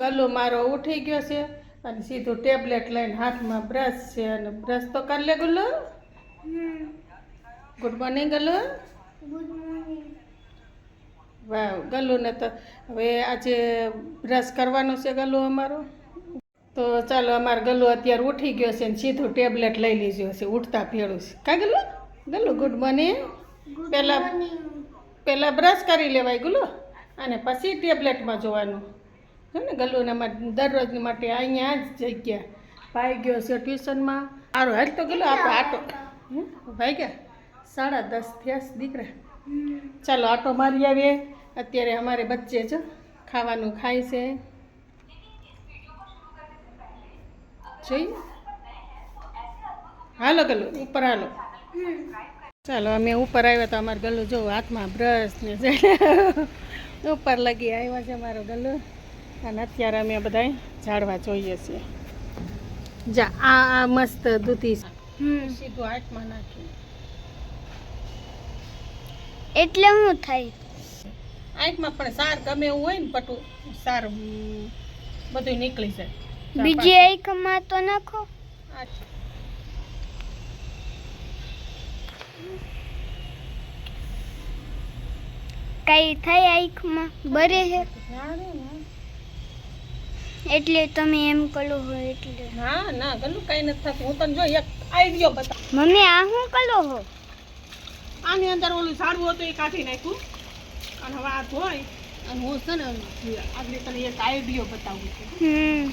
ગલ્લો મારો ઉઠી ગયો છે અને સીધું ટેબ્લેટ લઈને હાથમાં બ્રશ છે અને બ્રશ તો કરી લે Gullo good morning Gallo good morning ગલ્લુને તો હવે આજે બ્રશ કરવાનો છે ગલ્લો અમારો. તો ચાલો અમારો ગલ્લો અત્યારે ઉઠી ગયો છે ને સીધું ટેબ્લેટ લઈ લીધું છે ઉઠતા ભેળું છે. કા ગલ્લો ગલ્લો ગુડ મોર્નિંગ પહેલાં પહેલાં બ્રશ કરી લેવાય ગુલ્લો અને પછી ટેબ્લેટમાં જોવાનું. છે ને ગલ્લુને અમારે દરરોજ માટે અહીંયા જ જગ્યા ભાઈ ગયો છે ટ્યુશનમાં. સારું હાલ તો આપણે આટો. હે? ભાઈ ગયા? સાડા દસ થયા દીકરા. ચાલો આટો મારી આવીએ. અત્યારે અમારે બચ્ચે જ ખાવાનું ખાય છે. જોઈ હાલો ગલ્લુ ઉપર હાલો. ચાલો અમે ઉપર આવ્યા તો અમારે ગલ્લુ જો હાથમાં બ્રશ ને ઉપર લગી આવ્યા છે અમારો ગલ્લુ અને અત્યારે અમે બધા ઝાડવા જોઈએ છીએ. જા આ આ મસ્ત દૂધી સીધું હાથમાં નાખ્યું. એટલે હું થાય? આંખમાં પણ સાર ગમે એવું હોય ને પટું સાર બધું નીકળી જાય. બીજી આંખમાં તો નાખો. કઈ થાય આંખમાં બરે છે ના. એટલે તમે એમ કરો હો એટલે. ના ના કલું કઈ નથી થતું. હું તને જો એક આઈડિયો બતા મમ્મી આ શું કલો હો? આની અંદર ઓલું ઝાડવું હતું એ કાઢી નાખ્યું. અને હવે આ ધોઈ અને હું છે ને આગળ તને એક આઈડિયો બતાવું છું. હમ.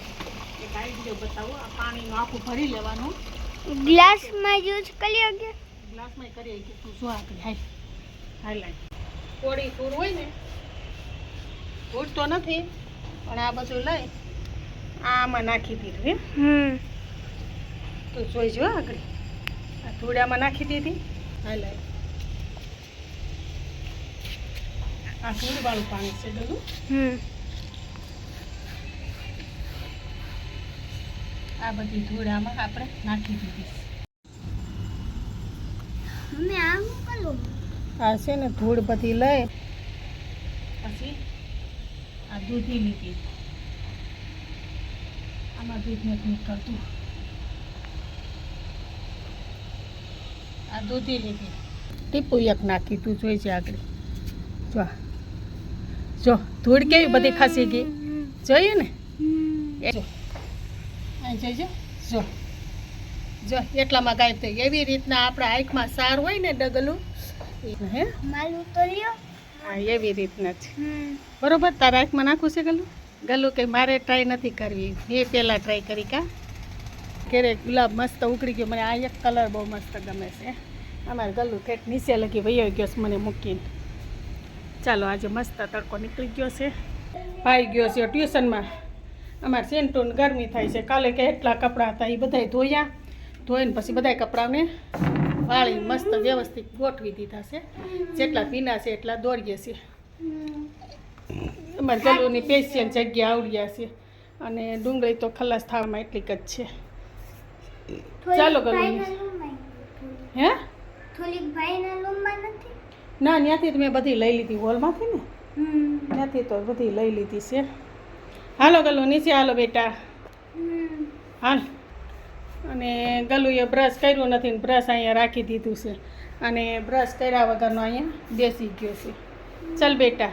એક આઈડિયો બતાવું. આ પાણીનું આખું ભરી લેવાનું. ગ્લાસમાં યુઝ કરી ગયા ગ્લાસમાં કરી કે તું જો આગળ હાલ. હાઈલાઈટ કોળી ફૂર હોય ને ફૂટતો નથી પણ આ બધું લઈ. આમાં નાખી દીધું એમ. હમ. તું જોઈજો આગળ. આ ધૂળામાં નાખી દીધી. હાલ આ ધૂળવાળું પાણી છે બધું. હમ. આ બધી ધૂળામાં આપણે નાખી દીધી આ છે ને ધૂળ બધી લઈ. પછી આ દૂધી લીધી. આમાં દૂધ નથી નીકળતું. આ દૂધી લીધી. ટીપુ એક નાખી તું જોઈ છે આગળ. જો જો ધૂળ કેવી બધી ખસી ગઈ. જોયું ને. એ જો. અહીં જોઈજો જો. જો એટલામાં ગાયબ થઈ એવી રીતના આપણા આંખમાં સાર હોય ને ડગલું. હે? માલ ઉતર્યો. હા એવી રીતના છે બરોબર? તારા આંખમાં નાખું છે ગલું? ગલું કે મારે ટ્રાય નથી કરવી. મેં પહેલાં ટ્રાય કરી કા. ઘેરે ગુલાબ મસ્ત ઉકળી ગયો. મને આ એક કલર બહુ મસ્ત ગમે છે. અમારે ગલું ઠેઠ નીચે લગી વયો ગયો છે મને મૂકીને. ચાલો, આજે મસ્ત તડકો નીકળી ગયો છે. ભાઈ ગયો છે ટ્યુશનમાં. અમારે સેન્ટોન ગરમી થાય છે. કાલે કે એટલા કપડાં હતા એ બધાય ધોયા. ધોઈને પછી બધાય કપડાંને વાળી મસ્ત વ્યવસ્થિત ગોઠવી દીધા છે. જેટલા ભીના છે એટલા દોડીએ છીએ. અમારે ગલુની પેશિયન જગ્યા આવડ્યા છે. અને ડુંગળી તો ખલાસ થવામાં એટલીક જ છે. ચાલો ગલું હે? ના ત્યાંથી તો મેં બધી લઈ લીધી હોલમાંથી ને. ત્યાંથી તો બધી લઈ લીધી છે. હાલો ગલું નીચે હાલો બેટા. હાલ. અને ગલુએ બ્રશ કર્યું નથી ને બ્રશ અહીંયા રાખી દીધું છે. અને બ્રશ કર્યા વગરનો અહીંયા બેસી ગયો છે. ચાલ બેટા.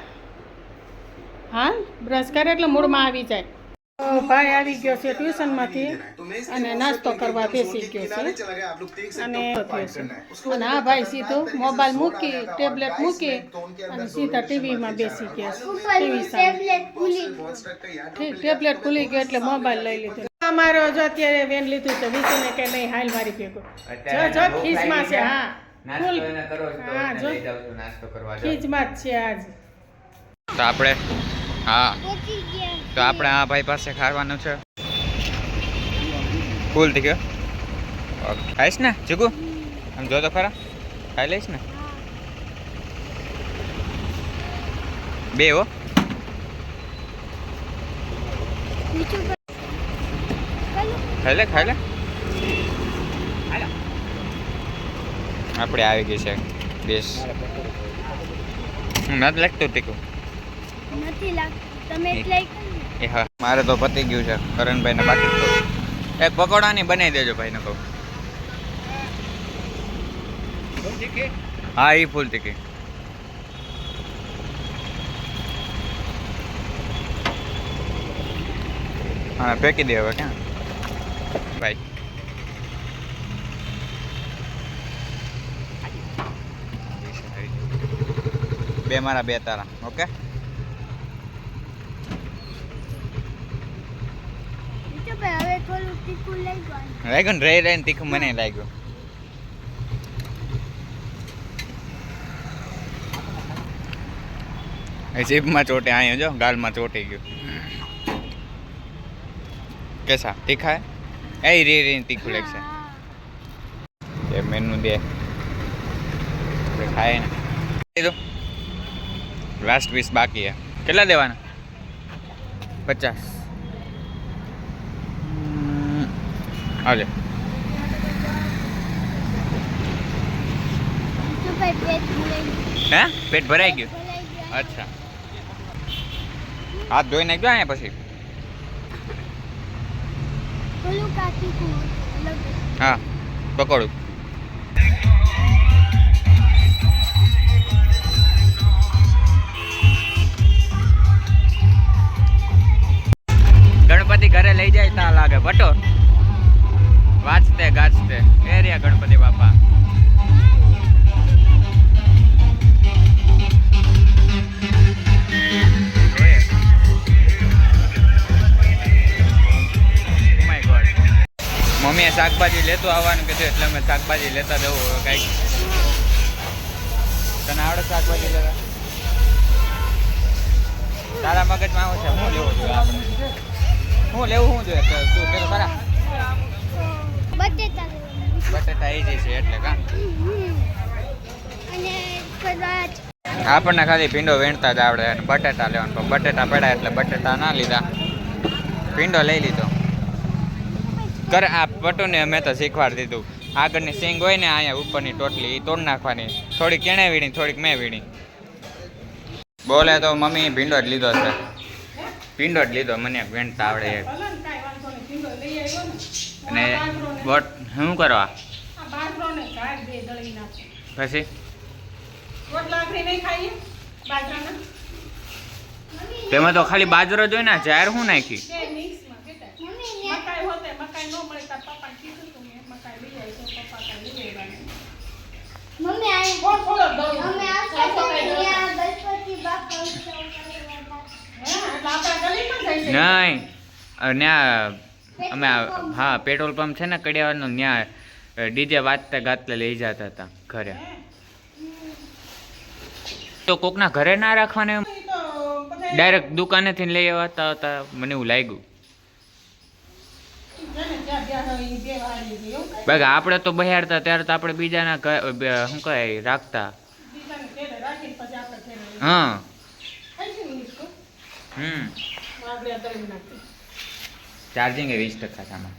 હાલ બ્રશ કરે એટલે મૂળમાં આવી જાય. તો ભાઈ આવી ગયો છે ટ્યુશનમાંથી અને નાસ્તો કરવા બેસી ગયો છે. અને અને આ ભાઈ સીધો મોબાઈલ મૂકી ટેબ્લેટ મૂકી અને સીધા ટીવીમાં બેસી ગયા છે. ટીવી સામે. ટેબ્લેટ ઠીક, ટેબ્લેટ ખુલી ગયો એટલે મોબાઈલ લઈ લીધો. અમારો જો અત્યારે વેન લીધું છે વિશુને કે નહીં હાલ મારી ભેગો. જો જો ખીચમાં છે હા. નાસ્તો તો હા, જો. નાસ્તો કરવા ખીચમાં જ છે આજ. તો આપણે હા. તો આપણે આ ભાઈ પાસે ખાવાનું છે. ફૂલ થઈ ગયો. ખાઈશ ને ચીકુ આમ જો તો ખરા. ખાઈ લઈશ ને? બે હો. ખાઈ લે ખાઈ લે. આપણે આવી ગઈ છે. બેસ. હું નથી લાગતું ટીકું. નથી લાગતું. તમે એટલે એ હા મારે તો પતી ગયું છે કરણભાઈને બાકી. એક પકોડાની બનાવી દેજો ભાઈને કહું. હા એ ફૂલ તીખી હા ફેંકી દે હવે ક્યાં? ભાઈ. બે મારા બે તારા ઓકે તો ભાઈ હવે થોડું તીખું લઈ ગયું લાગ્યું ને રહી રહીને તીખું મને લાગ્યું. એ જીભમાં ચોટે અહીંયા જો ગાલમાં ચોટી ગયું. કેસા તીખા એ રે રે તીખું લાગશે. એ મેનુ દે. ખાય ને. લાસ્ટ પીસ બાકી હે. કેટલા દેવાના? પચાસ. આવજે. પેટ ભરાઈ ગયું હે? પેટ ભરાઈ ગયું? અચ્છા. હાથ ધોઈ નાખજો અહીંયા પછી? હા પકોડું. ગણપતિ બાપા. Oh. મમ્મીએ શાકભાજી લેતો આવવાનું કીધું એટલે અમે શાકભાજી લેતા જવું હવે તને આવડે શાકભાજી લેતા તારા મગજમાં આવું છે શું લેવું જોઈએ આપણે શું લેવું શું જોઈએ તો પેલો ખરા બટેટા. બટેટા ઈજી છે એટલે કા? આપણને ખાલી ભીંડો વેણતા જ આવડે અને બટેટા લેવાનું. પણ બટેટા પડ્યા એટલે બટેટા ના લીધા. ભીંડો લઈ લીધો. કર આ પટુને મેં તો શીખવાડી દીધું. આગળની સિંગ હોય ને અહીંયા ઉપરની ટોટલી એ તોડ નાખવાની. થોડીક કેણે વીણી થોડીક મેં વીણી. બોલે તો મમ્મી ભીંડો જ લીધો છે. ભીંડો જ લીધો મને વેણતા આવડે એ અને ને બોટ શું કરવા? પછી? તેમાં તો ખાલી બાજરો જોઈ ને જાહેર શું નાખી? નહીં. દઉં અમે હે, પેટ્રોલ પંપ છે ને કડિયાવાનો ત્યાં ડીજે વાજતા ગાતલે લઈ જતા હતા ઘરે. તો કોકના ઘરે ના રાખવાને ડાયરેક્ટ દુકાનેથી લઈ આવતા હતા મને એવું લાગ્યું. બાકી આપણે તો બહારતા ત્યારે તો આપણે બીજાના શું કહે રાખતા. હા. હમ આપણે આ દળી નાખીએ. ચાર્જિંગ એ વીસ ટકા સામે